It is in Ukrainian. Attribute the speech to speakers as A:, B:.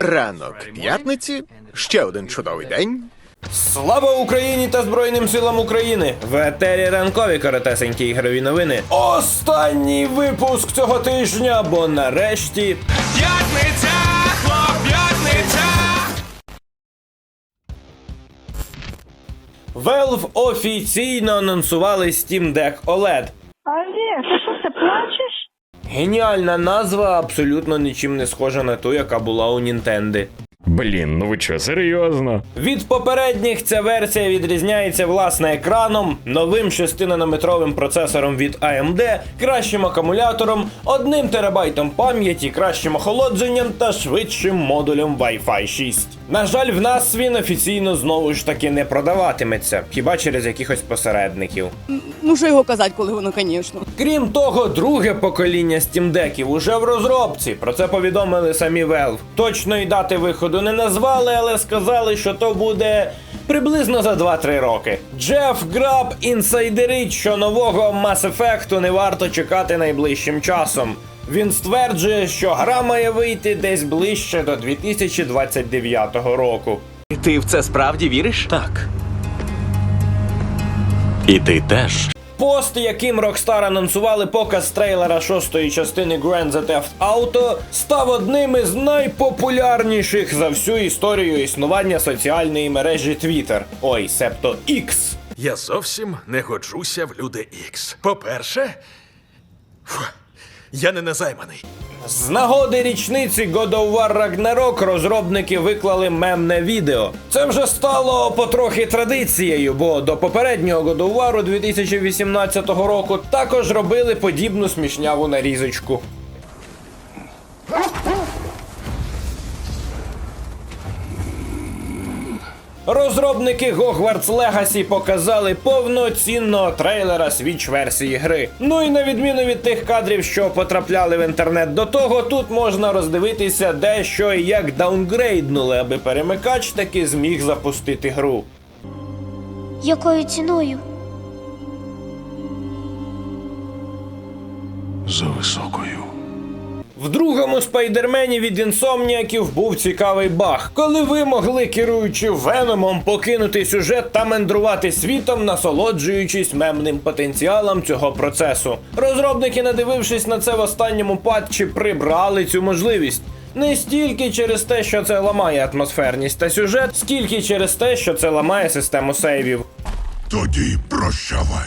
A: Ранок п'ятниці, ще один чудовий день.
B: Слава Україні та Збройним силам України! В етері ранкові коротесенькі ігрові новини. Останній випуск цього тижня, бо нарешті
C: П'ятниця, хлоп, п'ятниця.
B: Valve офіційно анонсували Steam Deck OLED.
D: Олег, ти що це плачеш?
B: Геніальна назва, абсолютно нічим не схожа на ту, яка була у Нінтенди.
E: Блін, ну ви що, серйозно?
B: Від попередніх ця версія відрізняється власне екраном, новим 6-нанометровим процесором від AMD, кращим акумулятором, 1 терабайтом пам'яті, кращим охолодженням та швидшим модулем Wi-Fi 6. На жаль, в нас він офіційно знову ж таки не продаватиметься, хіба через якихось посередників.
F: Ну, що його казати, коли воно, звісно.
B: Крім того, друге покоління Steam Deckів уже в розробці. Про це повідомили самі Valve. Точної дати виходу не назвали, але сказали, що то буде приблизно за 2-3 роки. Джеф Граб інсайдерить, що нового Mass Effect не варто чекати найближчим часом. Він стверджує, що гра має вийти десь ближче до 2029 року.
G: І ти в це справді віриш? Так. І ти теж.
B: Пост, яким Rockstar анонсували показ трейлера шостої частини Grand Theft Auto, став одним із найпопулярніших за всю історію існування соціальної мережі Twitter. Ой, себто X.
H: Я зовсім не годжуся в люди X. По-перше, я не незайманий.
B: З нагоди річниці God of War Ragnarok розробники виклали мемне відео. Це вже стало потрохи традицією, бо до попереднього God of War 2018 року також робили подібну смішняву нарізочку. Розробники Hogwarts Legacy показали повноцінного трейлера Switch версії гри. Ну і на відміну від тих кадрів, що потрапляли в інтернет до того, тут можна роздивитися де що і як даунгрейднули, аби перемикач таки зміг запустити гру.
I: Якою ціною?
H: За високою.
B: В другому спайдермені від інсомніаків був цікавий баг, коли ви могли, керуючи Веномом, покинути сюжет та мандрувати світом, насолоджуючись мемним потенціалом цього процесу. Розробники, надивившись на це в останньому патчі, прибрали цю можливість. Не стільки через те, що це ламає атмосферність та сюжет, скільки через те, що це ламає систему сейвів.
H: Тоді прощавай.